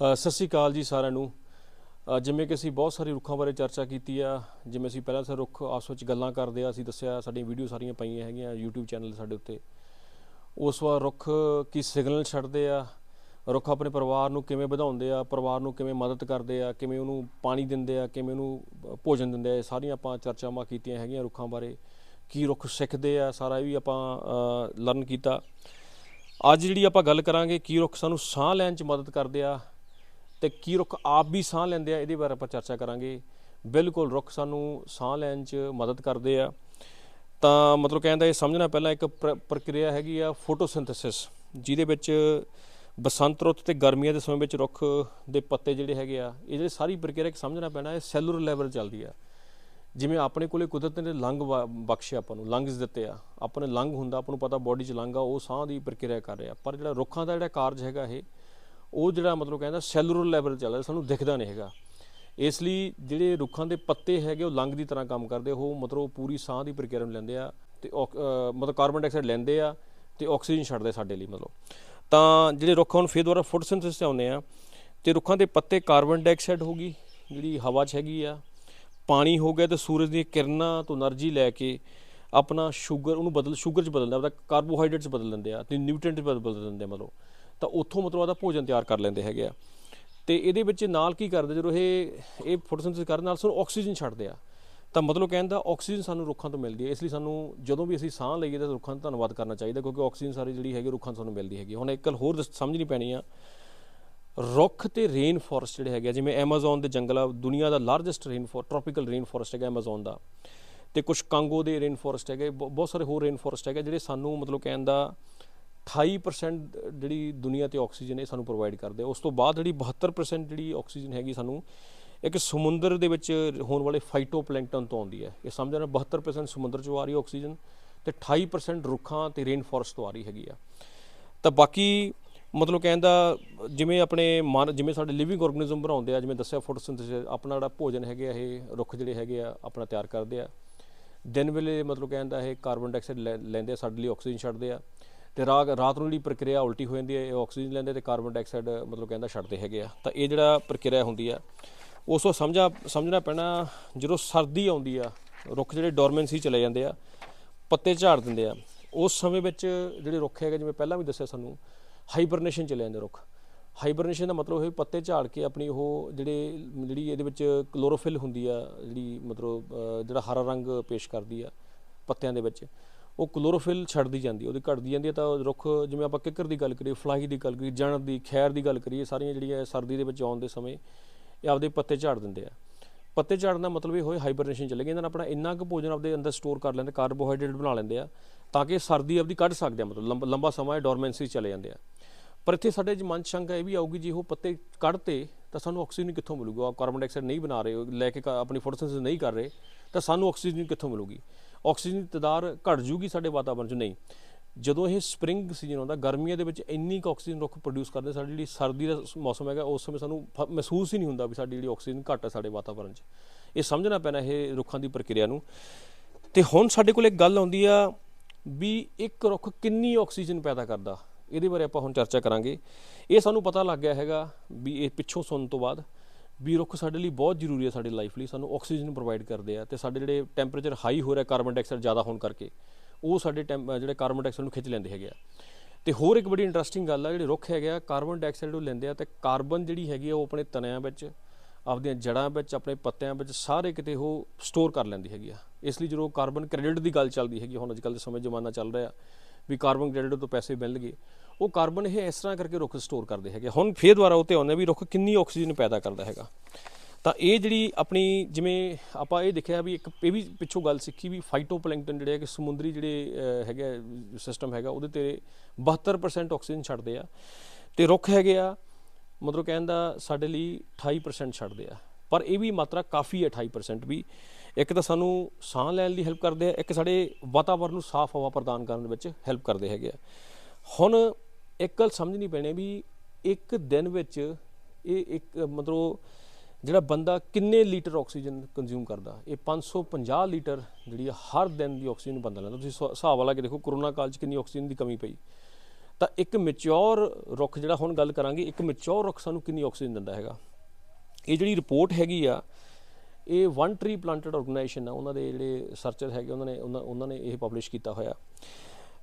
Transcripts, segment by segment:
ਸਤਿ ਸ਼੍ਰੀ ਅਕਾਲ ਜੀ ਸਾਰਿਆਂ ਨੂੰ। ਜਿਵੇਂ ਕਿ ਅਸੀਂ ਬਹੁਤ ਸਾਰੇ ਰੁੱਖਾਂ ਬਾਰੇ ਚਰਚਾ ਕੀਤੀ ਆ, ਜਿਵੇਂ ਅਸੀਂ ਪਹਿਲਾਂ ਸਾਰੇ ਰੁੱਖ ਆਪਸ ਵਿੱਚ ਗੱਲਾਂ ਕਰਦੇ ਆ, ਅਸੀਂ ਦੱਸਿਆ ਸਾਡੀਆਂ ਵੀਡੀਓ ਸਾਰੀਆਂ ਪਈਆਂ ਹੈਗੀਆਂ YouTube ਚੈਨਲ ਸਾਡੇ ਉੱਤੇ। ਉਸ ਵਾਰ ਰੁੱਖ ਕੀ ਸਿਗਨਲ ਛੱਡਦੇ ਆ, ਰੁੱਖ ਆਪਣੇ ਪਰਿਵਾਰ ਨੂੰ ਕਿਵੇਂ ਵਧਾਉਂਦੇ ਆ, ਪਰਿਵਾਰ ਨੂੰ ਕਿਵੇਂ ਮਦਦ ਕਰਦੇ ਆ, ਕਿਵੇਂ ਉਹਨੂੰ ਪਾਣੀ ਦਿੰਦੇ ਆ, ਕਿਵੇਂ ਉਹਨੂੰ ਭੋਜਨ ਦਿੰਦੇ ਆ, ਇਹ ਸਾਰੀਆਂ ਆਪਾਂ ਚਰਚਾਵਾਂ ਕੀਤੀਆਂ ਹੈਗੀਆਂ ਰੁੱਖਾਂ ਬਾਰੇ, ਕੀ ਰੁੱਖ ਸਿੱਖਦੇ ਆ, ਸਾਰਾ ਇਹ ਵੀ ਆਪਾਂ ਲਰਨ ਕੀਤਾ। ਅੱਜ ਜਿਹੜੀ ਆਪਾਂ ਗੱਲ ਕਰਾਂਗੇ, ਕੀ ਰੁੱਖ ਸਾਨੂੰ ਸਾਹ ਲੈਣ 'ਚ ਮਦਦ ਕਰਦੇ ਆ ਤੇ ਕੀ ਰੁੱਖ ਆਪ ਵੀ ਸਾਹ ਲੈਂਦੇ ਆ, ਇਹਦੇ ਬਾਰੇ ਆਪਾਂ ਚਰਚਾ ਕਰਾਂਗੇ। ਬਿਲਕੁਲ ਰੁੱਖ ਸਾਨੂੰ ਸਾਹ ਲੈਣ 'ਚ ਮਦਦ ਕਰਦੇ ਆ। ਤਾਂ ਮਤਲਬ ਕਹਿੰਦਾ ਇਹ ਸਮਝਣਾ, ਪਹਿਲਾਂ ਇੱਕ ਪ੍ਰ- ਪ੍ਰਕਿਰਿਆ ਹੈਗੀ ਆ ਫੋਟੋਸਿੰਥੇਸਿਸ, ਜਿਹਦੇ ਵਿੱਚ ਬਸੰਤ ਰੁੱਤ ਤੇ ਗਰਮੀਆਂ ਦੇ ਸਮੇਂ ਵਿੱਚ ਰੁੱਖ ਦੇ ਪੱਤੇ ਜਿਹੜੇ ਹੈਗੇ ਆ, ਇਹ ਜਿਹੜੇ ਸਾਰੀ ਪ੍ਰਕਿਰਿਆ ਇੱਕ ਸਮਝਣਾ ਪੈਣਾ, ਇਹ ਸੈਲੂਲਰ ਲੈਵਲ ਚੱਲਦੀ ਆ। ਜਿਵੇਂ ਆਪਣੇ ਕੋਲੇ ਕੁਦਰਤ ਨੇ ਲੰਗ ਵਾ- ਬਖਸ਼ਿਆ ਆਪਾਂ ਨੂੰ ਲੰਗਸ ਦਿੱਤੇ ਆ। ਆਪਣੇ ਲੰਗ ਹੁੰਦਾ, ਆਪਾਂ ਨੂੰ ਪਤਾ ਬਾਡੀ 'ਚ ਲੰਗ ਆ, ਉਹ ਸਾਹ ਦੀ ਪ੍ਰਕਿਰਿਆ ਕਰ ਰਿਹਾ। ਪਰ ਜਿਹੜਾ ਰੁੱਖਾਂ ਦਾ ਜਿਹੜਾ ਕਾਰਜ ਹੈਗਾ ਇਹ ਉਹ ਜਿਹੜਾ ਮਤਲਬ ਕਹਿੰਦਾ ਸੈਲੂਲਰ ਲੈਵਲ ਚੱਲ ਰਿਹਾ, ਸਾਨੂੰ ਦਿਖਦਾ ਨਹੀਂ ਹੈਗਾ। ਇਸ ਲਈ ਜਿਹੜੇ ਰੁੱਖਾਂ ਦੇ ਪੱਤੇ ਹੈਗੇ, ਉਹ ਲੰਗ ਦੀ ਤਰ੍ਹਾਂ ਕੰਮ ਕਰਦੇ ਉਹ ਮਤਲਬ ਉਹ ਪੂਰੀ ਸਾਹ ਦੀ ਪ੍ਰਕਿਰਿਆ ਨੂੰ ਲੈਂਦੇ ਆ ਤੇ ਮਤਲਬ ਕਾਰਬਨ ਡਾਈਆਕਸਾਈਡ ਲੈਂਦੇ ਆ ਤੇ ਆਕਸੀਜਨ ਛੱਡਦੇ ਸਾਡੇ ਲਈ ਮਤਲਬ। ਤਾਂ ਜਿਹੜੇ ਰੁੱਖਾਂ ਹੁਣ ਫੇਰ ਦੁਆਰਾ ਫੋਟੋਸਿੰਥੈਸਿਸ ਤੇ ਆਉਂਦੇ ਆ। ਤੇ ਰੁੱਖਾਂ ਦੇ ਪੱਤੇ ਕਾਰਬਨ ਡਾਈਆਕਸਾਈਡ ਹੋਗੀ ਜਿਹੜੀ ਹਵਾ 'ਚ ਹੈਗੀ ਆ। ਪਾਣੀ ਹੋ ਗਿਆ ਤੇ ਸੂਰਜ ਦੀਆਂ ਕਿਰਨਾਂ ਤੋਂ એનર્ਜੀ ਲੈ ਕੇ ਆਪਣਾ ਸ਼ੂਗਰ ਉਹਨੂੰ ਬਦਲ ਸ਼ੂਗਰ 'ਚ ਬਦਲਦਾ ਆਪਣਾ ਕਾਰਬੋਹਾਈਡਰੇਟਸ ਬਦਲ ਲੈਂਦੇ ਆ, ਤੇ ਨਿਊਟ੍ਰੀਐਂਟ 'ਚ ਬਦਲ ਲੈਂਦੇ ਮਤਲਬ। ਤਾਂ ਉੱਥੋਂ ਮਤਲਬ ਉਹਦਾ ਭੋਜਨ ਤਿਆਰ ਕਰ ਲੈਂਦੇ ਹੈਗੇ ਆ। ਤੇ ਇਹਦੇ ਵਿੱਚ ਨਾਲ ਕੀ ਕਰਦੇ ਜਦੋਂ ਇਹ ਇਹ ਫੋਟੋਸਿੰਥੇਸਿਸ ਕਰਨ ਨਾਲ ਸਾਨੂੰ ਆਕਸੀਜਨ ਛੱਡਦੇ ਆ। ਤਾਂ ਮਤਲਬ ਕਹਿੰਦਾ ਆਕਸੀਜਨ ਸਾਨੂੰ ਰੁੱਖਾਂ ਤੋਂ ਮਿਲਦੀ ਹੈ ਇਸ ਲਈ ਸਾਨੂੰ ਜਦੋਂ ਵੀ ਅਸੀਂ ਸਾਹ ਲਈਏ ਤਾਂ ਰੁੱਖਾਂ ਦਾ ਧੰਨਵਾਦ ਕਰਨਾ ਚਾਹੀਦਾ ਕਿਉਂਕਿ ਆਕਸੀਜਨ ਸਾਰੀ ਜਿਹੜੀ ਹੈਗੀ ਰੁੱਖਾਂ ਤੋਂ ਸਾਨੂੰ ਮਿਲਦੀ ਹੈਗੀ। ਹੁਣ ਇੱਕ ਗੱਲ ਹੋਰ ਦੱਸ- ਸਮਝਣੀ ਪੈਣੀ ਆ। ਰੁੱਖ ਤੇ ਰੇਨ ਫੋਰੈਸਟ ਜਿਹੜੇ ਹੈਗੇ ਆ, ਜਿਵੇਂ ਐਮਾਜ਼ਨ ਦੇ ਜੰਗਲ ਆ ਦੁਨੀਆ ਦਾ largest rain for tropical rain forest ਹੈਗਾ ਐਮਾਜ਼ਨ ਦਾ। ਤੇ ਕੁਝ ਕਾਂਗੋ ਦੇ ਰੇਨ ਫੋਰੈਸਟ ਹੈਗੇ ਬਹੁਤ ਸਾਰੇ ਹੋਰ ਰੇਨ ਫੋਰੈਸਟ ਹੈਗੇ ਜਿਹੜੇ ਸਾਨੂੰ ਮਤਲਬ ਕਹਿਣ ਦਾ 28% ਜਿਹੜੀ ਦੁਨੀਆ ਤੇ ਆਕਸੀਜਨ ਇਹ ਸਾਨੂੰ ਪ੍ਰੋਵਾਈਡ ਕਰਦੇ ਆ। ਉਸ ਤੋਂ ਬਾਅਦ ਜਿਹੜੀ 72% ਜਿਹੜੀ ਆਕਸੀਜਨ ਹੈਗੀ ਸਾਨੂੰ ਇੱਕ ਸਮੁੰਦਰ ਦੇ ਵਿੱਚ ਹੋਣ ਵਾਲੇ ਫਾਈਟੋਪਲੈਂਕਟਨ ਤੋਂ ਆਉਂਦੀ ਹੈ। ਇਹ ਸਮਝਣਾ 72% ਸਮੁੰਦਰ ਚੋਂ ਆ ਰਹੀ ਆਕਸੀਜਨ ਤੇ 28% ਰੁੱਖਾਂ ਤੇ ਰੇਨ ਫੋਰੈਸਟ ਤੋਂ ਆ ਰਹੀ ਹੈਗੀ ਆ। ਤਾਂ ਬਾਕੀ ਮਤਲਬ ਕਹਿੰਦਾ ਜਿਵੇਂ ਆਪਣੇ ਮਨ ਜਿਵੇਂ ਸਾਡੇ ਲਿਵਿੰਗ ਆਰਗੇਨਿਜ਼ਮ ਬਣਾਉਂਦੇ ਆ, ਜਿਵੇਂ ਦੱਸਿਆ ਫੋਟੋਸਿੰਥੇਸਿਸ ਆਪਣਾ ਜਿਹੜਾ ਭੋਜਨ ਹੈਗੇ ਆ, ਇਹ ਰੁੱਖ ਜਿਹੜੇ ਹੈਗੇ ਆ, ਆਪਣਾ ਤਿਆਰ ਕਰਦੇ ਆ। ਦਿਨ ਵੇਲੇ ਮਤਲਬ ਕਹਿੰਦਾ ਇਹ ਕਾਰਬਨ ਡਾਈਆਕਸਾਈਡ ਲੈ- ਲੈਂਦੇ ਆ, ਸਾਡੇ ਲਈ ਆਕਸੀਜਨ ਛੱਡਦੇ ਆ। ਤੇ ਰਾਤ ਨੂੰ ਜਿਹੜੀ ਪ੍ਰਕਿਰਿਆ ਉਲਟੀ ਹੋ ਜਾਂਦੀ ਹੈ, ਇਹ ਆਕਸੀਜਨ ਲੈਂਦੇ ਤੇ ਕਾਰਬਨ ਡਾਈਆਕਸਾਈਡ, ਮਤਲਬ ਕਹਿੰਦਾ ਛੱਡਦੇ ਹੈਗੇ ਆ। ਤਾਂ ਇਹ ਜਿਹੜਾ ਪ੍ਰਕਿਰਿਆ ਹੁੰਦੀ ਆ, ਉਸ ਤੋਂ ਸਮਝਾ ਸਮਝਣਾ ਪੈਣਾ, ਜਦੋਂ ਸਰਦੀ ਆਉਂਦੀ ਆ, ਰੁੱਖ ਜਿਹੜੇ ਡੋਰਮੈਂਸੀ ਚਲੇ ਜਾਂਦੇ ਆ, ਪੱਤੇ ਝਾੜ ਦਿੰਦੇ ਆ, ਉਸ ਸਮੇਂ ਵਿੱਚ ਜਿਹੜੇ ਰੁੱਖ ਹੈਗੇ, ਜਿਵੇਂ ਪਹਿਲਾਂ ਵੀ ਦੱਸਿਆ ਸਾਨੂੰ ਹਾਈਬਰਨੇਸ਼ਨ ਚਲੇ ਜਾਂਦੇ ਰੁੱਖ। ਹਾਈਬਰਨੇਸ਼ਨ ਦਾ ਮਤਲਬ ਹੈ ਪੱਤੇ ਝਾੜ ਕੇ ਆਪਣੀ ਉਹ ਜਿਹੜੇ, ਜਿਹੜੀ ਇਹਦੇ ਵਿੱਚ ਕਲੋਰੋਫਿਲ ਹੁੰਦੀ ਆ, ਜਿਹੜੀ ਮਤਲਬ ਜਿਹੜਾ ਹਰਾ ਰੰਗ ਪੇਸ਼ ਕਰਦੀ ਆ ਪੱਤਿਆਂ ਦੇ ਵਿੱਚ ਉਹ ਕਲੋਰੋਫਿਲ ਛੱਡਦੀ ਜਾਂਦੀ ਉਹਦੀ ਘਟਦੀ ਜਾਂਦੀ ਹੈ, ਤਾਂ ਰੁੱਖ ਜਿਵੇਂ ਆਪਾਂ ਕਿੱਕਰ ਦੀ ਗੱਲ ਕਰੀਏ ਫਲਾਈ ਦੀ ਗੱਲ ਕਰੀਏ, ਜਣ ਦੀ, ਖੈਰ ਦੀ ਗੱਲ ਕਰੀਏ, ਸਾਰੀਆਂ ਜਿਹੜੀਆਂ ਸਰਦੀ ਦੇ ਵਿੱਚ ਆਉਣ ਦੇ ਸਮੇਂ ਇਹ ਆਪਦੇ ਪੱਤੇ ਝਾੜ ਦਿੰਦੇ ਆ। ਪੱਤੇ ਝਾੜਨ ਦਾ ਮਤਲਬ ਇਹ ਹੋਏ ਹਾਈਬਰਨੇਸ਼ਨ ਚਲੇ ਗਏ, ਇਹਨਾਂ ਨਾਲ ਆਪਣਾ ਇੰਨਾ ਕੁ ਭੋਜਨ ਆਪਦੇ ਅੰਦਰ ਸਟੋਰ ਕਰ ਲੈਂਦੇ ਕਾਰਬੋਹਾਈਡਰੇਟ ਬਣਾ ਲੈਂਦੇ ਆ, ਤਾਂ ਕਿ ਸਰਦੀ ਆਪਦੀ ਕੱਢ ਸਕਦੇ ਆ, ਮਤਲਬ ਲੰਬਾ ਲੰਬਾ ਸਮਾਂ ਡੋਰਮੈਂਸੀ ਚਲੇ ਜਾਂਦੇ ਆ। ਪਰ ਇੱਥੇ ਸਾਡੇ ਮਨ ਸ਼ੰਕਾ ਇਹ ਵੀ ਆਊਗੀ, ਜੇ ਉਹ ਪੱਤੇ ਕੱਢਤੇ, ਤਾਂ ਸਾਨੂੰ ਆਕਸੀਜਨ ਕਿੱਥੋਂ ਮਿਲੂਗਾ? ਕਾਰਬਨ ਡਾਈਆਕਸਾਈਡ ਨਹੀਂ ਬਣਾ ਰਹੇ ਲੈ ਕੇ ਕ- ਆਪਣੀ ਫੋਟੋਸਿੰਥੇਸਿਸ ਨਹੀਂ ਕਰ ਰਹੇ, ਤਾਂ ਸਾਨੂੰ ਆਕਸੀਜਨ ਕਿੱਥੋਂ ਮਿਲੂਗੀ? ਆਕਸੀਜਨ ਦੀ ਤਦਾਰ ਘਟ ਜੂਗੀ ਸਾਡੇ ਵਾਤਾਵਰਣ 'ਚ, ਨਹੀਂ। ਜਦੋਂ ਇਹ ਸਪ੍ਰਿੰਗ ਸੀਜ਼ਨ ਆਉਂਦਾ, ਗਰਮੀਆਂ ਦੇ ਵਿੱਚ ਇੰਨੀ ਕੁ ਆਕਸੀਜਨ ਰੁੱਖ ਪ੍ਰੋਡਿਊਸ ਕਰਦੇ, ਸਾਡੀ ਜਿਹੜੀ ਸਰਦੀ ਦਾ ਮੌਸਮ ਹੈਗਾ, ਉਸ ਸਮੇਂ ਸਾਨੂੰ ਫ- ਮਹਿਸੂਸ ਹੀ ਨਹੀਂ ਹੁੰਦਾ ਵੀ ਸਾਡੀ ਜਿਹੜੀ ਆਕਸੀਜਨ ਘੱਟ ਹੈ ਸਾਡੇ ਵਾਤਾਵਰਣ 'ਚ। ਇਹ ਸਮਝਣਾ ਪੈਣਾ ਇਹ ਰੁੱਖਾਂ ਦੀ ਪ੍ਰਕਿਰਿਆ ਨੂੰ। ਤੇ ਹੁਣ ਸਾਡੇ ਕੋਲ ਇੱਕ ਗੱਲ ਆਉਂਦੀ ਆ ਵੀ ਇੱਕ ਰੁੱਖ ਕਿੰਨੀ ਆਕਸੀਜਨ ਪੈਦਾ ਕਰਦਾ, ਇਹਦੇ ਬਾਰੇ ਆਪਾਂ ਹੁਣ ਚਰਚਾ ਕਰਾਂਗੇ। ਇਹ ਸਾਨੂੰ ਪਤਾ ਲੱਗ ਗਿਆ ਹੈਗਾ ਵੀ ਇਹ ਪਿੱਛੋਂ ਸੁਣਨ ਤੋਂ ਬਾਅਦ ਵੀ ਰੁੱਖ ਸਾਡੇ ਲਈ ਬਹੁਤ ਜ਼ਰੂਰੀ ਹੈ ਸਾਡੀ ਲਾਈਫ ਲਈ, ਸਾਨੂੰ ਆਕਸੀਜਨ ਪ੍ਰੋਵਾਈਡ ਕਰਦੇ ਆ ਤੇ ਸਾਡੇ ਜਿਹੜੇ ਟੈਂਪਰੇਚਰ ਹਾਈ ਹੋ ਰਿਹਾ ਕਾਰਬਨ ਡਾਈਆਕਸਾਈਡ ਜ਼ਿਆਦਾ ਹੋਣ ਕਰਕੇ, ਉਹ ਸਾਡੇ ਟੈਂਪ- ਜਿਹੜੇ ਕਾਰਬਨ ਡਾਈਆਕਸਾਈਡ ਨੂੰ ਖਿੱਚ ਲੈਂਦੇ ਹੈਗੇ ਆ। ਤੇ ਹੋਰ ਇੱਕ ਬੜੀ ਇੰਟਰਸਟਿੰਗ ਗੱਲ ਆ, ਜਿਹੜੇ ਰੁੱਖ ਹੈਗੇ ਆ ਕਾਰਬਨ ਡਾਈਆਕਸਾਈਡ ਉਹ ਲੈਂਦੇ ਆ ਤੇ ਕਾਰਬਨ ਜਿਹੜੀ ਹੈਗੀ ਆ, ਉਹ ਆਪਣੇ ਤਣਿਆਂ ਵਿੱਚ ਆਪਣੀਆਂ ਜੜਾਂ ਵਿੱਚ, ਆਪਣੇ ਪੱਤਿਆਂ ਵਿੱਚ ਸਾਰੇ ਕਿਤੇ ਉਹ ਸਟੋਰ ਕਰ ਲੈਂਦੀ ਹੈਗੀ ਆ। ਇਸ ਲਈ ਜਦੋਂ ਕਾਰਬਨ ਕ੍ਰੈਡਿਟ ਦੀ ਗੱਲ ਚੱਲਦੀ ਹੈਗੀ ਹੁਣ ਅੱਜਕੱਲ ਦੇ ਸਮੇਂ ਜ਼ਮਾਨਾ ਚੱਲ ਰਿਹਾ ਵੀ ਕਾਰਬਨ ਕ੍ਰੈਡਿਟ ਤੋਂ ਪੈਸੇ ਮਿਲਣਗੇ ਉਹ ਕਾਰਬਨ ਇਹ ਇਸ ਤਰ੍ਹਾਂ ਕਰਕੇ ਰੁੱਖ ਸਟੋਰ ਕਰਦੇ ਹੈਗੇ। ਹੁਣ ਫੇਰ ਦੁਬਾਰਾ ਉਹ ਤੇ ਆਉਂਦੇ ਵੀ ਰੁੱਖ ਕਿੰਨੀ ਆਕਸੀਜਨ ਪੈਦਾ ਕਰਦਾ ਹੈਗਾ। ਤਾਂ ਇਹ ਜਿਹੜੀ ਆਪਣੀ ਜਿਵੇਂ ਆਪਾਂ ਇਹ ਦੇਖਿਆ ਵੀ ਇੱਕ ਇਹ ਵੀ ਪਿੱਛੋਂ ਗੱਲ ਸਿੱਖੀ ਵੀ ਫਾਈਟੋਪਲੈਂਕਟਨ ਜਿਹੜੇ ਕਿ ਸਮੁੰਦਰੀ ਜਿਹੜੇ ਅਹ, ਹੈਗੇ ਸਿਸਟਮ ਹੈਗਾ ਉਹਦੇ ਤੇ 72% ਆਕਸੀਜਨ ਛੱਡਦੇ ਆ। ਤੇ ਰੁੱਖ ਹੈਗੇ ਆ ਮਤਲਬ ਕਹਿਣ ਦਾ ਸਾਡੇ ਲਈ 28% ਛੱਡਦੇ ਆ। ਪਰ ਇਹ ਵੀ ਮਾਤਰਾ ਕਾਫੀ ਹੈ 28% ਵੀ। ਇੱਕ ਤਾਂ ਸਾਨੂੰ ਸਾਹ ਲੈਣ ਲਈ ਹੈਲਪ ਕਰਦੇ ਆ ਇੱਕ ਸਾਡੇ ਵਾਤਾਵਰਣ ਨੂੰ ਸਾਫ਼ ਹਵਾ ਪ੍ਰਦਾਨ ਕਰਨ ਵਿੱਚ ਹੈਲਪ ਕਰਦੇ ਹੈਗੇ ਆ। ਹੁਣ ਇੱਕ ਗੱਲ ਸਮਝਣੀ ਪੈਣੀ ਵੀ ਇੱਕ ਦਿਨ ਵਿੱਚ ਇਹ ਇੱਕ, ਮਤਲਬ ਜਿਹੜਾ ਬੰਦਾ ਕਿੰਨੇ ਲੀਟਰ ਆਕਸੀਜਨ ਕੰਜ਼ਿਊਮ ਕਰਦਾ? ਇਹ 550 ਲੀਟਰ ਜਿਹੜੀ ਆ ਹਰ ਦਿਨ ਦੀ ਆਕਸੀਜਨ ਬੰਦਾ ਲੈਂਦਾ। ਤੁਸੀਂ ਸ- ਹਿਸਾਬ ਵਾਲਾ ਕਿ ਦੇਖੋ, ਕਰੋਨਾ ਕਾਲ 'ਚ ਕਿੰਨੀ ਆਕਸੀਜਨ ਦੀ ਕਮੀ ਪਈ। ਤਾਂ ਇੱਕ ਮੈਚੁਰ ਰੁੱਖ ਜਿਹੜਾ ਹੁਣ ਗੱਲ ਕਰਾਂਗੇ, ਇੱਕ ਮੈਚੁਰ ਰੁੱਖ ਸਾਨੂੰ ਕਿੰਨੀ ਆਕਸੀਜਨ ਦਿੰਦਾ ਹੈਗਾ? ਇਹ ਜਿਹੜੀ ਰਿਪੋਰਟ ਹੈਗੀ ਆ, ਇਹ ਵਨ ਟ੍ਰੀ ਪਲਾਂਟਡ ਆਰਗੇਨਾਈਜੇਸ਼ਨ ਆ, ਉਹਨਾਂ ਦੇ ਜਿਹੜੇ ਸਰਚਰ ਹੈਗੇ, ਉਹਨਾਂ ਨੇ, ਉਹਨਾਂ ਉਹਨਾਂ ਨੇ ਇਹ ਪਬਲਿਸ਼ ਕੀਤਾ ਹੋਇਆ।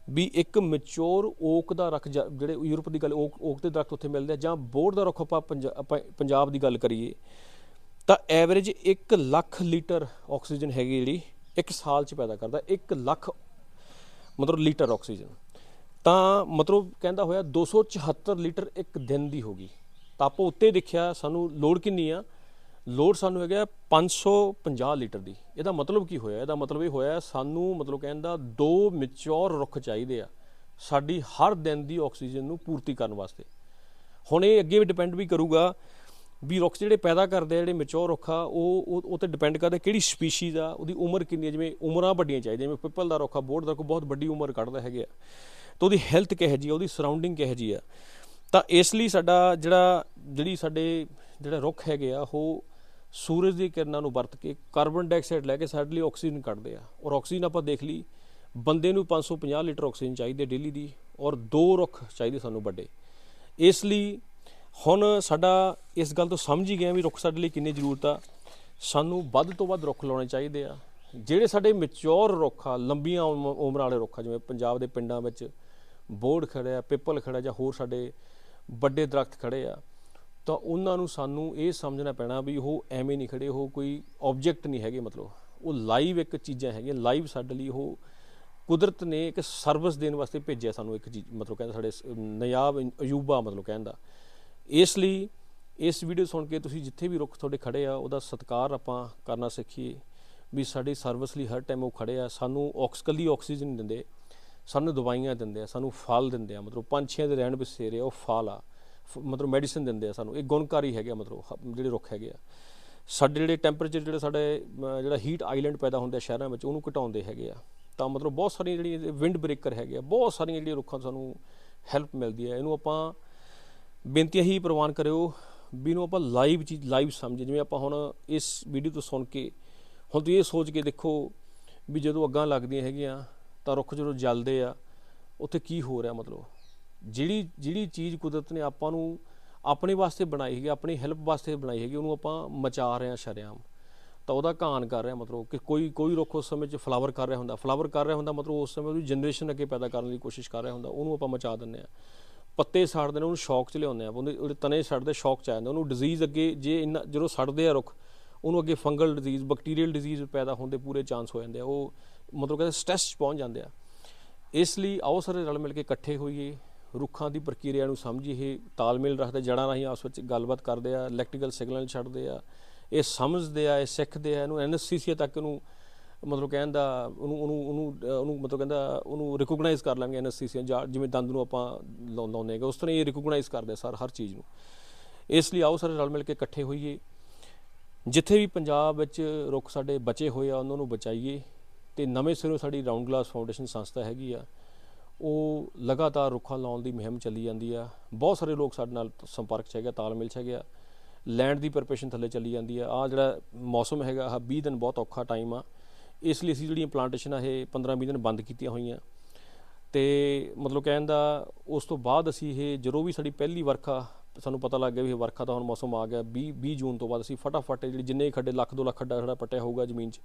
ਵੀ ਇੱਕ ਮੈਚੁਰ ਓਕ ਦਾ ਰੁੱਖ ਜਾਂ- ਜਿਹੜੇ ਯੂਰਪ ਦੀ ਗੱਲ ਓਕ ਓਕ ਦੇ ਦਰਖਤ ਉੱਥੇ ਮਿਲਦੇ ਆ, ਜਾਂ ਬੋਰ ਦਾ ਰੁੱਖ ਆਪਾਂ ਪੰਜਾਬ ਦੀ ਗੱਲ ਕਰੀਏ, ਤਾਂ ਐਵਰੇਜ 1 ਲੱਖ ਲੀਟਰ ਆਕਸੀਜਨ ਹੈਗੀ ਜਿਹੜੀ ਇੱਕ ਸਾਲ ਚ ਪੈਦਾ ਕਰਦਾ 1 ਲੱਖ ਮਤਲਬ ਲੀਟਰ ਆਕਸੀਜਨ। ਤਾਂ ਮਤਲਬ ਕਹਿੰਦਾ ਹੋਇਆ 274 ਲੀਟਰ ਇੱਕ ਦਿਨ ਦੀ ਹੋਗੀ ਤਾਂ ਆਪਾਂ ਉੱਤੇ ਦੇਖਿਆ ਸਾਨੂੰ ਲੋੜ ਕਿੰਨੀ ਆ ਲੋਡ ਸਾਨੂੰ ਹੈਗਾ 550 ਲੀਟਰ ਦੀ। ਇਹਦਾ ਮਤਲਬ ਕੀ ਹੋਇਆ? ਇਹਦਾ ਮਤਲਬ ਇਹ ਹੋਇਆ, ਸਾਨੂੰ ਮਤਲਬ ਕਹਿਣ ਦਾ ਦੋ ਮੈਚੁਰ ਰੁੱਖ ਚਾਹੀਦੇ ਆ ਸਾਡੀ ਹਰ ਦਿਨ ਦੀ ਆਕਸੀਜਨ ਨੂੰ ਪੂਰਤੀ ਕਰਨ ਵਾਸਤੇ। ਹੁਣ ਇਹ ਅੱਗੇ ਵੀ ਡਿਪੈਂਡ ਵੀ ਕਰੂਗਾ ਵੀ ਰੁੱਖ ਜਿਹੜੇ ਪੈਦਾ ਕਰਦੇ ਆ, ਜਿਹੜੇ ਮੈਚੁਰ ਰੁੱਖ ਆ, ਉਹ ਉਹ ਤੇ ਡਿਪੈਂਡ ਕਰਦਾ ਕਿਹੜੀ ਸਪੀਸੀਜ਼ ਆ, ਉਹਦੀ ਉਮਰ ਕਿੰਨੀ ਹੈ ਜਿਵੇਂ ਉਮਰਾਂ ਵੱਡੀਆਂ ਚਾਹੀਦੀਆਂ, ਜਿਵੇਂ ਪਿੱਪਲ ਦਾ ਰੁੱਖ ਆ ਬੋਰਡ ਦਾ ਰੁੱਖ ਬਹੁਤ ਵੱਡੀ ਉਮਰ ਕੱਢਦਾ ਹੈਗੇ ਆ। ਤਾਂ ਉਹਦੀ ਹੈਲਥ ਕਿਹੋ ਜੀ ਆ, ਉਹਦੀ ਸਰਾਊਂਡਿੰਗ ਕਿਹੋ ਜੀ ਆ। ਤਾਂ ਇਸ ਲਈ ਸਾਡਾ ਜਿਹੜਾ, ਜਿਹੜੀ ਸਾਡੇ, ਜਿਹੜਾ ਰੁੱਖ ਹੈਗੇ ਆ, ਉਹ ਸੂਰਜ ਦੀ ਕਿਰਨਾਂ ਨੂੰ ਵਰਤ ਕੇ ਕਾਰਬਨ ਡਾਈਆਕਸਾਈਡ ਲੈ ਕੇ ਸਾਡੇ ਲਈ ਆਕਸੀਜਨ ਕੱਢਦੇ ਆ। ਔਰ ਆਕਸੀਜਨ ਆਪਾਂ ਦੇਖ ਲਈ, ਬੰਦੇ ਨੂੰ 550 ਲੀਟਰ ਆਕਸੀਜਨ ਚਾਹੀਦੀ ਡੇਲੀ ਦੀ ਔਰ ਦੋ ਰੁੱਖ ਚਾਹੀਦੇ ਸਾਨੂੰ ਵੱਡੇ। ਇਸ ਲਈ ਹੁਣ ਸਾਡਾ ਇਸ ਗੱਲ ਤੋਂ ਸਮਝ ਹੀ ਗਿਆ ਵੀ ਰੁੱਖ ਸਾਡੇ ਲਈ ਕਿੰਨੀ ਜ਼ਰੂਰਤ ਆ। ਸਾਨੂੰ ਵੱਧ ਤੋਂ ਵੱਧ ਰੁੱਖ ਲਾਉਣੇ ਚਾਹੀਦੇ ਆ। ਜਿਹੜੇ ਸਾਡੇ ਮੈਚੁਰ ਰੁੱਖ ਆ, ਲੰਬੀਆਂ ਉਮ- ਉਮਰਾਂ ਵਾਲੇ ਰੁੱਖ ਆ, ਜਿਵੇਂ ਪੰਜਾਬ ਦੇ ਪਿੰਡਾਂ ਵਿੱਚ ਬੋਰਡ ਖੜਿਆ ਪਿੱਪਲ ਖੜਾ ਜਾਂ ਹੋਰ ਸਾਡੇ ਵੱਡੇ ਦਰਖਤ ਖੜੇ ਆ ਤਾਂ ਉਹਨਾਂ ਨੂੰ ਸਾਨੂੰ ਇਹ ਸਮਝਣਾ ਪੈਣਾ ਵੀ ਉਹ ਐਵੇਂ ਨਹੀਂ ਖੜੇ ਉਹ ਕੋਈ ਆਬਜੈਕਟ ਨਹੀਂ ਹੈਗੇ ਮਤਲਬ। ਉਹ ਲਾਈਵ ਇੱਕ ਚੀਜ਼ਾਂ ਹੈਗੀਆਂ ਲਾਈਵ ਸਾਡੇ ਲਈ ਉਹ ਕੁਦਰਤ ਨੇ ਇੱਕ ਸਰਵਿਸ ਦੇਣ ਵਾਸਤੇ ਭੇਜਿਆ ਸਾਨੂੰ ਇੱਕ ਚੀਜ਼ ਮਤਲਬ ਕਹਿੰਦਾ ਸਾਡੇ ਨਯਾਬ ਅਯੂਬਾ ਮਤਲਬ ਕਹਿੰਦਾ। ਇਸ ਲਈ ਇਸ ਵੀਡੀਓ ਸੁਣ ਕੇ ਤੁਸੀਂ ਜਿੱਥੇ ਵੀ ਰੁੱਖ ਤੁਹਾਡੇ ਖੜੇ ਆ ਉਹਦਾ ਸਤਿਕਾਰ ਆਪਾਂ ਕਰਨਾ ਸਿੱਖੀਏ ਵੀ ਸਾਡੀ ਸਰਵਿਸ ਲਈ ਹਰ ਟਾਈਮ ਉਹ ਖੜੇ ਆ। ਸਾਨੂੰ ਆਕਸੀਕਲੀ ਆਕਸੀਜਨ ਨਹੀਂ ਦਿੰਦੇ ਸਾਨੂੰ ਦਵਾਈਆਂ ਦਿੰਦੇ ਆ ਸਾਨੂੰ ਫਲ ਦਿੰਦੇ ਆ। ਮਤਲਬ ਪੰਛੀਆਂ ਦੇ ਰਹਿਣ ਬਸੇਰੇ ਆ, ਉਹ ਫਲ ਆ। ਮਤਲਬ ਮੈਡੀਸਿਨ ਦਿੰਦੇ ਆ ਸਾਨੂੰ। ਇਹ ਗੁਣਕਾਰੀ ਹੈਗੇ ਆ ਮਤਲਬ, ਹ- ਜਿਹੜੇ ਰੁੱਖ ਹੈਗੇ ਆ। ਸਾਡੇ ਜਿਹੜੇ ਟੈਂਪਰੇਚਰ ਜਿਹੜੇ ਸਾਡੇ ਜਿਹੜਾ ਹੀਟ ਆਈਲੈਂਡ ਪੈਦਾ ਹੁੰਦਾ ਸ਼ਹਿਰਾਂ ਵਿੱਚ, ਉਹਨੂੰ ਘਟਾਉਂਦੇ ਹੈਗੇ ਆ। ਤਾਂ ਮਤਲਬ ਬਹੁਤ ਸਾਰੀਆਂ ਜਿਹੜੀਆਂ ਵਿੰਡ ਬ੍ਰੇਕਰ ਹੈਗੇ ਆ, ਬਹੁਤ ਸਾਰੀਆਂ ਜਿਹੜੀਆਂ ਰੁੱਖਾਂ ਤੋਂ ਸਾਨੂੰ ਹੈਲਪ ਮਿਲਦੀ ਹੈ। ਇਹਨੂੰ ਆਪਾਂ ਬੇਨਤੀ ਹੀ ਪ੍ਰਵਾਨ ਕਰਿਓ ਵੀ ਇਹਨੂੰ ਆਪਾਂ ਲਾਈਵ ਚੀਜ਼ ਲਾਈਵ ਸਮਝ ਜਿਵੇਂ ਆਪਾਂ ਹੁਣ ਇਸ ਵੀਡੀਓ ਤੋਂ ਸੁਣ ਕੇ, ਹੁਣ ਤੁਸੀਂ ਇਹ ਸੋਚ ਕੇ ਦੇਖੋ ਵੀ ਜਦੋਂ ਅੱਗਾਂ ਲੱਗਦੀਆਂ ਹੈਗੀਆਂ, ਤਾਂ ਰੁੱਖ ਜਦੋਂ ਜਲਦੇ ਆ, ਉੱਥੇ ਕੀ ਹੋ ਰਿਹਾ ਮਤਲਬ? ਜਿਹੜੀ ਜਿਹੜੀ ਚੀਜ਼ ਕੁਦਰਤ ਨੇ ਆਪਾਂ ਨੂੰ ਆਪਣੇ ਵਾਸਤੇ ਬਣਾਈ ਹੈਗੀ, ਆਪਣੀ ਹੈਲਪ ਵਾਸਤੇ ਬਣਾਈ ਹੈਗੀ, ਉਹਨੂੰ ਆਪਾਂ ਮਚਾ ਰਹੇ ਹਾਂ ਸ਼ਰੇਆਮ। ਤਾਂ ਉਹਦਾ ਘਾਣ ਕਰ ਰਿਹਾ ਮਤਲਬ ਕਿ ਕੋਈ ਕੋਈ ਰੁੱਖ ਉਸ ਸਮੇਂ 'ਚ ਫਲਾਵਰ ਕਰ ਰਿਹਾ ਹੁੰਦਾ। ਫਲਾਵਰ ਕਰ ਰਿਹਾ ਹੁੰਦਾ ਮਤਲਬ ਉਸ ਸਮੇਂ ਉਹਦੀ ਜਨਰੇਸ਼ਨ ਅੱਗੇ ਪੈਦਾ ਕਰਨ ਦੀ ਕੋਸ਼ਿਸ਼ ਕਰ ਰਿਹਾ ਹੁੰਦਾ, ਉਹਨੂੰ ਆਪਾਂ ਮਚਾ ਦਿੰਦੇ ਆ ਪੱਤੇ ਸੜਦੇ ਨੇ, ਉਹਨੂੰ ਸ਼ੌਕ 'ਚ ਲਿਆਉਂਦੇ ਆ ਉਹਦੇ ਉਹਦੇ ਤਣੇ ਸੜਦੇ ਸ਼ੌਕ 'ਚ ਆ ਜਾਂਦੇ ਉਹਨੂੰ ਡਿਜ਼ੀਜ਼ ਅੱਗੇ ਜੇ ਇੰਨਾ, ਜਦੋਂ ਸੜਦੇ ਆ ਰੁੱਖ, ਉਹਨੂੰ ਅੱਗੇ ਫੰਗਲ ਡਿਜ਼ੀਜ਼ ਬੈਕਟੀਰੀਅਲ ਡਿਜ਼ੀਜ਼ ਪੈਦਾ ਹੋਣ ਦੇ ਪੂਰੇ ਚਾਂਸ ਹੋ ਜਾਂਦੇ ਆ। ਉਹ ਮਤਲਬ ਕਹਿੰਦੇ ਸਟ੍ਰੈਸ 'ਚ ਪਹੁੰਚ ਜਾਂਦੇ ਆ। ਇਸ ਲਈ ਆਓ ਸਾਰੇ ਰਲ ਮਿਲ ਕੇ ਇਕੱਠੇ ਹੋਈਏ। ਰੁੱਖਾਂ ਦੀ ਪ੍ਰਕਿਰਿਆ ਨੂੰ ਸਮਝੀ ਇਹ ਤਾਲਮੇਲ ਰੱਖਦੇ, ਜੜਾਂ ਰਾਹੀਂ ਆਪਸ ਵਿੱਚ ਗੱਲਬਾਤ ਕਰਦੇ ਆ ਇਲੈਕਟ੍ਰੀਕਲ ਸਿਗਨਲ ਛੱਡਦੇ ਆ, ਇਹ ਸਮਝਦੇ ਆ, ਇਹ ਸਿੱਖਦੇ ਆ, ਇਹਨੂੰ ਐਨਐਸਸੀਸੀ ਤੱਕ ਨੂੰ ਮਤਲਬ ਕਹਿੰਦਾ ਉਹਨੂੰ ਉਹਨੂੰ ਉਹਨੂੰ ਉਹਨੂੰ ਮਤਲਬ ਕਹਿੰਦਾ, ਉਹਨੂੰ ਰਿਕੋਗਨਾਈਜ਼ ਕਰ ਲਾਂਗੇ ਐਨਐਸਸੀਸੀ ਜਿਵੇਂ ਦੰਦ ਨੂੰ ਆਪਾਂ ਲਾ- ਲਾਉਂਦੇ ਹੈਗੇ, ਉਸ ਤਰ੍ਹਾਂ ਇਹ ਰਿਕੋਗਨਾਈਜ਼ ਕਰਦੇ ਆ ਸਰ ਹਰ ਚੀਜ਼ ਨੂੰ। ਇਸ ਲਈ ਆਓ ਸਾਰੇ ਰਲ ਮਿਲ ਕੇ ਇਕੱਠੇ ਹੋਈਏ। ਜਿੱਥੇ ਵੀ ਪੰਜਾਬ ਵਿੱਚ ਰੁੱਖ ਸਾਡੇ ਬਚੇ ਹੋਏ ਆ, ਉਹਨਾਂ ਨੂੰ ਬਚਾਈਏ ਤੇ ਨਵੇਂ ਸਿਰੋਂ ਸਾਡੀ ਰਾਉਂਡ ਗਲਾਸ ਫਾਊਂਡੇਸ਼ਨ ਸੰਸਥਾ ਹੈਗੀ ਆ ਉਹ ਲਗਾਤਾਰ ਰੁੱਖਾਂ ਲਾਉਣ ਦੀ ਮੁਹਿੰਮ ਚੱਲੀ ਜਾਂਦੀ ਆ। ਬਹੁਤ ਸਾਰੇ ਲੋਕ ਸਾਡੇ ਨਾਲ ਸੰਪਰਕ 'ਚ ਹੈਗੇ ਆ, ਤਾਲਮੇਲ 'ਚ ਹੈਗੇ ਆ। ਲੈਂਡ ਦੀ ਪ੍ਰੈਪਰੇਸ਼ਨ ਥੱਲੇ ਚੱਲੀ ਜਾਂਦੀ ਆ। ਆ ਜਿਹੜਾ ਮੌਸਮ ਹੈਗਾ ਆ 20 ਦਿਨ ਬਹੁਤ ਔਖਾ ਟਾਈਮ ਆ। ਇਸ ਲਈ ਅਸੀਂ ਜਿਹੜੀਆਂ ਪਲਾਂਟੇਸ਼ਨ ਆ ਇਹ 15-20 ਦਿਨ ਬੰਦ ਕੀਤੀਆਂ ਹੋਈਆਂ। ਤੇ ਮਤਲਬ ਕਹਿਣ ਦਾ ਉਸ ਤੋਂ ਬਾਅਦ ਅਸੀਂ ਇਹ ਜਦੋਂ ਵੀ ਸਾਡੀ ਪਹਿਲੀ ਵਰਖਾ ਸਾਨੂੰ ਪਤਾ ਲੱਗ ਗਿਆ ਵੀ ਇਹ ਵਰਖਾ ਦਾ ਹੁਣ ਮੌਸਮ ਆ ਗਿਆ। 20 20 ਜੂਨ ਤੋਂ ਬਾਅਦ ਅਸੀਂ ਫਟਾਫਟ ਜਿਹੜੇ ਜਿੰਨੇ ਵੀ ਖੱਡੇ ਲੱਖ ਦੋ ਲੱਖ ਖੱਡਾ ਜਿਹੜਾ ਪੱਟਿਆ ਹੋਊਗਾ ਜ਼ਮੀਨ 'ਚ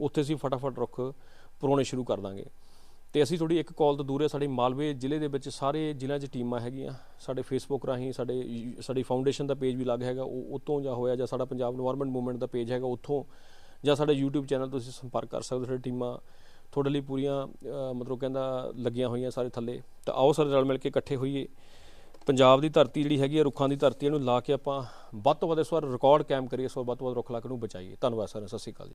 ਉੱਥੇ ਅਸੀਂ ਫਟਾਫਟ ਰੁੱਖ ਪੁਰਾਉਣੇ ਸ਼ੁਰੂ ਕਰ ਦਾਂਗੇ। ਤੇ ਅਸੀਂ ਥੋੜੀ ਇੱਕ ਕਾਲ ਤੋਂ ਦੂਰ ਹੈ, ਸਾਡੇ ਮਾਲਵੇ ਜ਼ਿਲ੍ਹੇ ਦੇ ਵਿੱਚ ਸਾਰੇ ਜ਼ਿਲ੍ਹਿਆਂ 'ਚ ਟੀਮਾਂ ਹੈਗੀਆਂ। ਸਾਡੇ ਫੇਸਬੁੱਕ ਰਾਹੀਂ, ਸਾਡੇ ਸਾਡੀ ਫਾਊਂਡੇਸ਼ਨ ਦਾ ਪੇਜ ਵੀ ਲੱਗ ਹੈਗਾ, ਉਹ ਉਤੋਂ ਜਾਂ ਹੋਇਆ ਜਾਂ ਸਾਡਾ ਪੰਜਾਬ এনवायरमेंट ਮੂਵਮੈਂਟ ਦਾ ਪੇਜ ਹੈਗਾ ਉੱਥੋਂ, ਜਾਂ ਸਾਡੇ YouTube ਚੈਨਲ ਤੁਸੀਂ ਸੰਪਰਕ ਕਰ ਸਕਦੇ ਹੋ ਸਾਡੀ ਟੀਮਾਂ। ਤੁਹਾਡੇ ਲਈ ਪੂਰੀਆਂ ਮਤਲਬ ਕਹਿੰਦਾ ਲੱਗੀਆਂ ਹੋਈਆਂ ਸਾਰੇ ਥੱਲੇ। ਤਾਂ ਆਓ ਸਾਰੇ ਰਲ ਮਿਲ ਕੇ ਇਕੱਠੇ ਹੋਈਏ। ਪੰਜਾਬ ਦੀ ਧਰਤੀ ਜਿਹੜੀ ਹੈਗੀ ਆ, ਰੁੱਖਾਂ ਦੀ ਧਰਤੀ ਇਹਨੂੰ ਲਾ ਕੇ ਆਪਾਂ ਵੱਧ ਤੋਂ ਵੱਧ ਇਸ ਵਾਰ ਰਿਕਾਰਡ ਕਾਇਮ ਕਰੀਏ, ਇਸ ਵਾਰ ਵੱਧ ਤੋਂ ਵੱਧ ਰੁੱਖ ਲਾ ਕੇ ਨੂੰ ਬਚਾਈਏ। ਧੰਨਵਾਦ ਸਰ ਸਤਿ ਸ਼੍ਰੀ ਅਕਾਲ